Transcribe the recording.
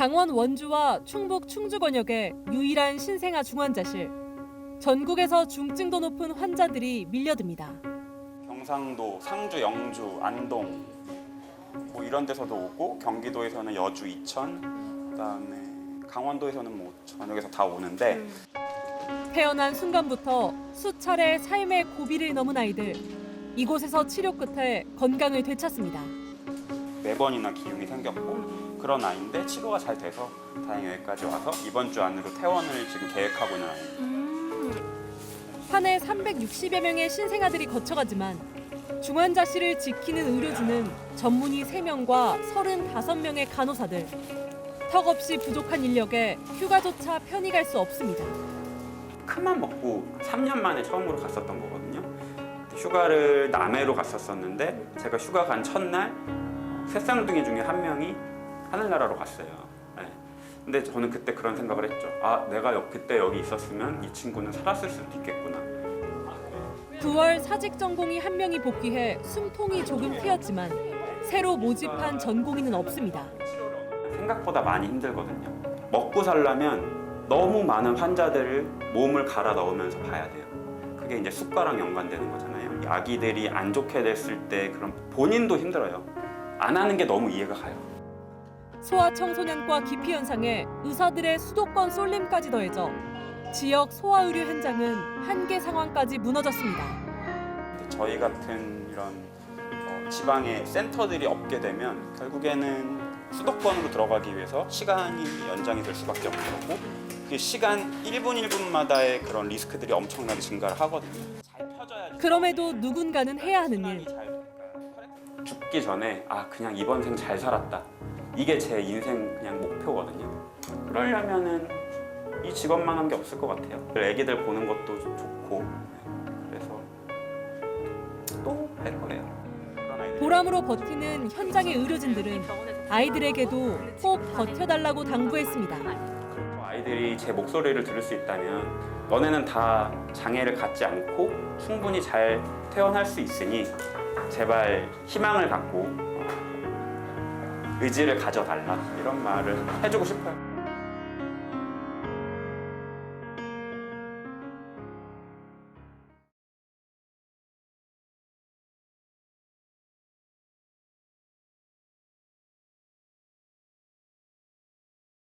강원 원주와 충북 충주권역의 유일한 신생아 중환자실. 전국에서 중증도 높은 환자들이 밀려듭니다. 경상도, 상주, 영주, 안동 뭐 이런 데서도 오고 경기도에서는 여주, 이천 그다음에 강원도에서는 뭐 전역에서 다 오는데 태어난 순간부터 수차례 삶의 고비를 넘은 아이들. 이곳에서 치료 끝에 건강을 되찾습니다. 네 번이나 기흉이 생겼고 그런 아이인데 치료가 잘 돼서 다행히 여기까지 와서 이번 주 안으로 퇴원을 지금 계획하고 있는 아이입니다. 한해 360여 명의 신생아들이 거쳐가지만 중환자실을 지키는 의료진은 전문의 3명과 35명의 간호사들. 턱없이 부족한 인력에 휴가조차 편히 갈 수 없습니다. 큰맘 먹고 3년 만에 처음으로 갔었던 거거든요. 휴가를 남해로 갔었었는데 제가 휴가 간 첫날 새 쌍둥이 중에 한 명이 하늘나라로 갔어요. 네. 근데 저는 그때 그런 생각을 했죠. 아, 내가 여- 그때 여기 있었으면 이 친구는 살았을 수도 있겠구나. 9월 사직 전공의 한 명이 복귀해 숨통이 조금 트였지만 새로 모집한 전공의는 없습니다. 생각보다 많이 힘들거든요. 먹고 살려면 너무 많은 환자들을 몸을 갈아 넣으면서 봐야 돼요. 그게 이제 숫과랑 연관되는 거잖아요. 이 아기들이 안 좋게 됐을 때 그런 본인도 힘들어요. 안 하는 게 너무 이해가 가요. 소아 청소년과 기피 현상에 의사들의 수도권 쏠림까지 더해져 지역 소아 의료 현장은 한계 상황까지 무너졌습니다. 저희 같은 이런 어, 지방의 센터들이 없게 되면 결국에는 수도권으로 들어가기 위해서 시간이 연장이 될 수밖에 없는 거고 그 시간 1분 1분마다의 그런 리스크들이 엄청나게 증가를 하거든요. 그럼에도 누군가는 해야 하는 일. 죽기 전에 아 그냥 이번 생 잘 살았다. 이게 제 인생 그냥 목표거든요. 그러려면은 이 직업만 한 게 없을 것 같아요. 애기들 보는 것도 좀 좋고 그래서 또 할 거예요. 보람으로 버티는 현장의 의료진들은 아이들에게도 꼭 버텨달라고 당부했습니다. 저 아이들이 제 목소리를 들을 수 있다면 너네는 다 장애를 갖지 않고 충분히 잘 태어날 수 있으니 제발 희망을 갖고 어, 의지를 가져달라 이런 말을 해주고 싶어요.